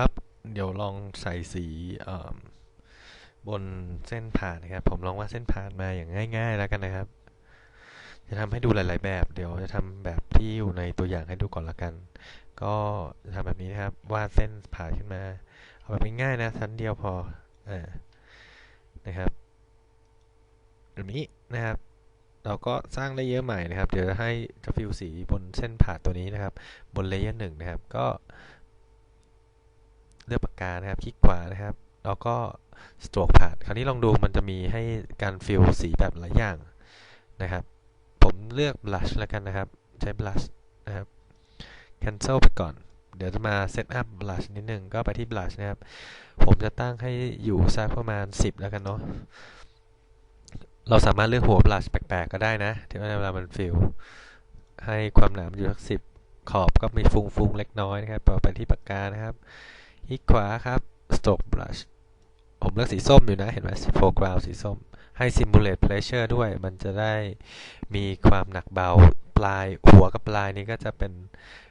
ครับ เดี๋ยวลองใส่สีบนเส้นผ่านนะครับ ผมลองวาดเส้นผ่านมาอย่างง่าย ๆ แล้วกันนะครับ จะทำให้ดูหลาย ๆ แบบ เดี๋ยวจะทำแบบที่อยู่ในตัวอย่างให้ดูก่อนละกัน ก็จะทำแบบนี้นะครับ วาดเส้นผ่านขึ้นมา เอาแบบง่ายๆนะชั้นเดียวพออ่านะครับแบบนี้นะครับเราก็สร้างเลเยอร์ใหม่นะครับ เดี๋ยวจะให้จะฟิลสีบนเส้นผ่านตัวนี้นะครับ บนเลเยอร์หนึ่งนะครับ ก็ เลือกปากกานะครับ คลิกขวานะครับ แล้วก็ stroke ผ่าน คราวนี้ลองดูมันจะมีให้การฟิลสีแบบหลายอย่างนะครับ ผมเลือก blush แล้วกันนะครับ ใช้ blush นะครับ cancel ไปก่อน เดี๋ยวจะมา set up blush นิดนึง ก็ไปที่ blush นะครับ ผมจะตั้งให้อยู่สักประมาณ 10 แล้วกันเนาะ เราสามารถเลือกหัว blush แปลกๆ ก็ได้นะ ที่เวลามันฟิลให้ความหนามันอยู่สัก10 ขอบก็มีฟุ้งๆ เล็กน้อยนะครับ ต่อไปที่ปากกานะครับ คลิกขวาครับ stroke brush ผมเลือกสีส้มอยู่นะ เห็นไหม foreground สีส้ม ให้ simulate pressure ด้วย มันจะได้มีความหนักเบา ปลายหัวกับปลายนี้ก็จะเป็น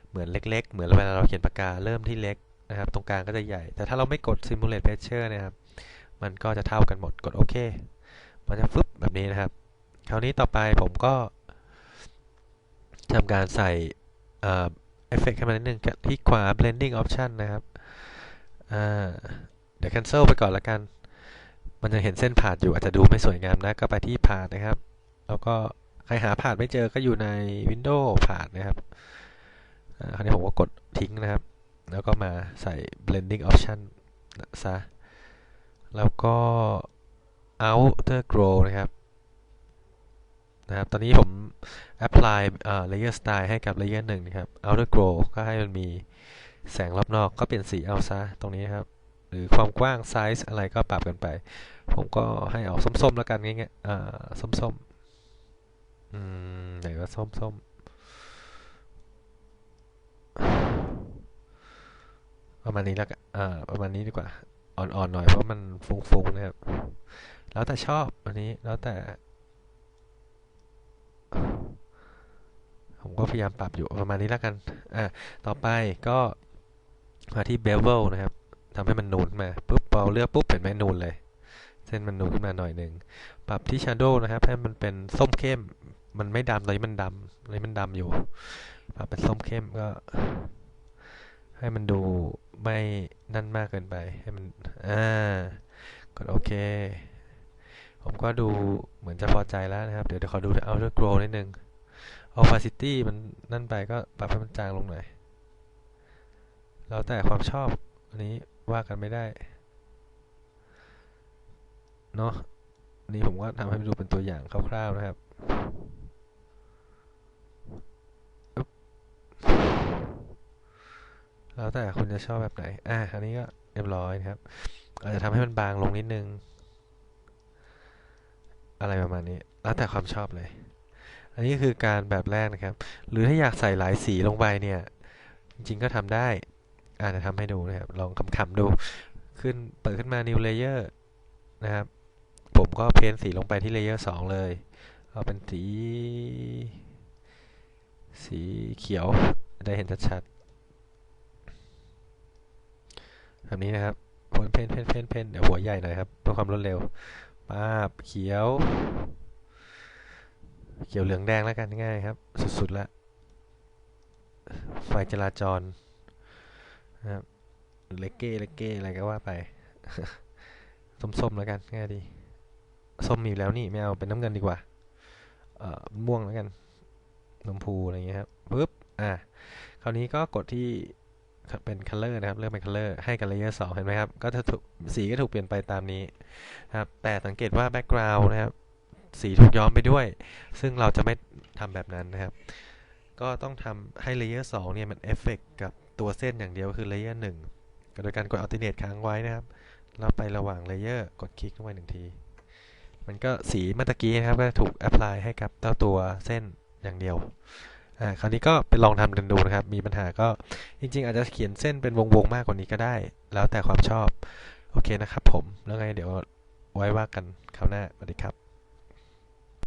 เหมือนเล็ก ๆ เหมือนเวลาเราเขียนปากกาเริ่มที่เล็กนะครับ ตรงกลางก็จะใหญ่ แต่ถ้าเราไม่กด simulate pressure นะครับ มันก็จะเท่ากันหมด กดโอเค มันจะฟึบแบบนี้นะครับ คราวนี้ต่อไปผมก็ทำการใส่เอฟเฟกต์ขึ้นมานิดนึงที่ขวา blending option นะครับ อ่าเดี๋ยว cancel ไปก่อนละกัน มันจะเห็นเส้นผ่านอยู่อาจจะดูไม่สวยงามนะ ก็ไปที่ผ่านนะครับ แล้วก็ใครหาผ่านไม่เจอก็อยู่ใน Windows ผ่านนะครับคราวนี้ผมก็กดทิ้งนะครับ แล้วก็มาใส่ blending option ซะ แล้วก็ outer glow นะครับ นะครับ ตอนนี้ผม apply layer style ให้กับ layer หนึ่งนะครับ outer glow ก็ให้มันมี แสงรอบนอกก็เปลี่ยนสีเอาซะตรงนี้ครับ หรือความกว้างไซส์อะไรก็ปรับกันไป ผมก็ให้ออกส้มๆแล้วกันง่ายๆอ่าส้มๆอืมไหนว่าส้มๆประมาณนี้แล้วกันอ่าประมาณนี้ดีกว่าอ่อนๆหน่อยเพราะมันฟุ้งๆนะครับ แล้วแต่ชอบอันนี้แล้วแต่ ผมก็พยายามปรับอยู่ประมาณนี้แล้วกัน อ่าต่อไปก็ มาที่ bevel นะครับทำให้มันนูนมาปุ๊บพอเลือกปุ๊บเห็นไหมนูนเลย เส้นมันนูนขึ้นมาหน่อยหนึ่งปรับที่ shadow นะครับให้มันเป็นส้มเข้ม มันไม่ดำตอนนี้มันดำตอนนี้มันดำอยู่ ปรับเป็นส้มเข้มก็ ให้มันดูไม่นั่นมากเกินไป ให้มัน อ่ากดโอเค ผมก็ดูเหมือนจะพอใจแล้วนะครับ เดี๋ยวเดี๋ยวขอดู outer glow นิดนึง opacity มันนั่นไปก็ปรับให้มันจางลงหน่อย แล้วแต่ความชอบอันนี้ว่ากันไม่ได้เนาะนนี้ผมก็ทำให้ดูเป็นตัวอย่างคร่าวๆนะครับอึ๊บแล้วแต่คุณจะชอบแบบไหน อะอันนี้ก็เรียบร้อยนะครับ อาจจะทำให้มันบางลงนิดนึง อะไรประมาณนี้ แล้วแต่ความชอบเลย อันนี้คือการแบบแรกนะครับ หรือถ้าอยากใส่หลายสีลงไปเนี่ย จริงๆก็ทำได้ อาจจะทำให้ดูนะครับ ลองคำๆดู ขึ้นเปิดขึ้นมา new layer นะครับ ผมก็เพ้นสีลงไปที่ layer 2 เลย เอาเป็นสี สีเขียวได้เห็นชัดๆแบบนี้นะครับพ่นเพ้นเพ้นเพ้นเพ้นเดี๋ยวหัวใหญ่หน่อยครับเพื่อความรวดเร็วป้าบเขียว เขียวเหลืองแดงแล้วกันง่ายครับ สุดๆแล้วไฟจราจร นะครับหรือเลกเก้เลกเก้อะไรก็ว่าไป ส้มๆแล้วกันง่ายดี ส้มมีอยู่แล้วนี่ไม่เอาเป็นน้ำเงินดีกว่า เอ่อม่วงแล้วกันนมพูอะไรเงี้ยครับปึ๊บอะคราวนี้ก็กดที่เป็น color นะครับ เลือกเป็น color ให้กับ layer 2 เห็นไหมครับ ก็จะถูกสีก็ถูกเปลี่ยนไปตามนี้นะครับ แต่สังเกตว่า background นะครับ สีถูกย้อมไปด้วย ซึ่งเราจะไม่ทำแบบนั้นนะครับ ก็ต้องทำให้ layer 2 เนี่ย มันเอฟเฟกกับ ตัวเส้นอย่างเดียวคือ layer 1ก็โดยการกด alternate ค้างไว้นะครับ แล้วไประหว่าง layer กดคลิกลงไปหนึ่งที มันก็สีเมื่อกี้นะครับ ก็ถูก apply ให้กับเจ้าตัวเส้นอย่างเดียวอ่าคราวนี้ก็ไปลองทำกันดูนะครับ มีปัญหาก็จริง ๆ อาจจะเขียนเส้นเป็นวงๆมากกว่านี้ก็ได้ แล้วแต่ความชอบ โอเคนะครับผม แล้วไงเดี๋ยวไว้ว่ากันคราวหน้าสวัสดีครับ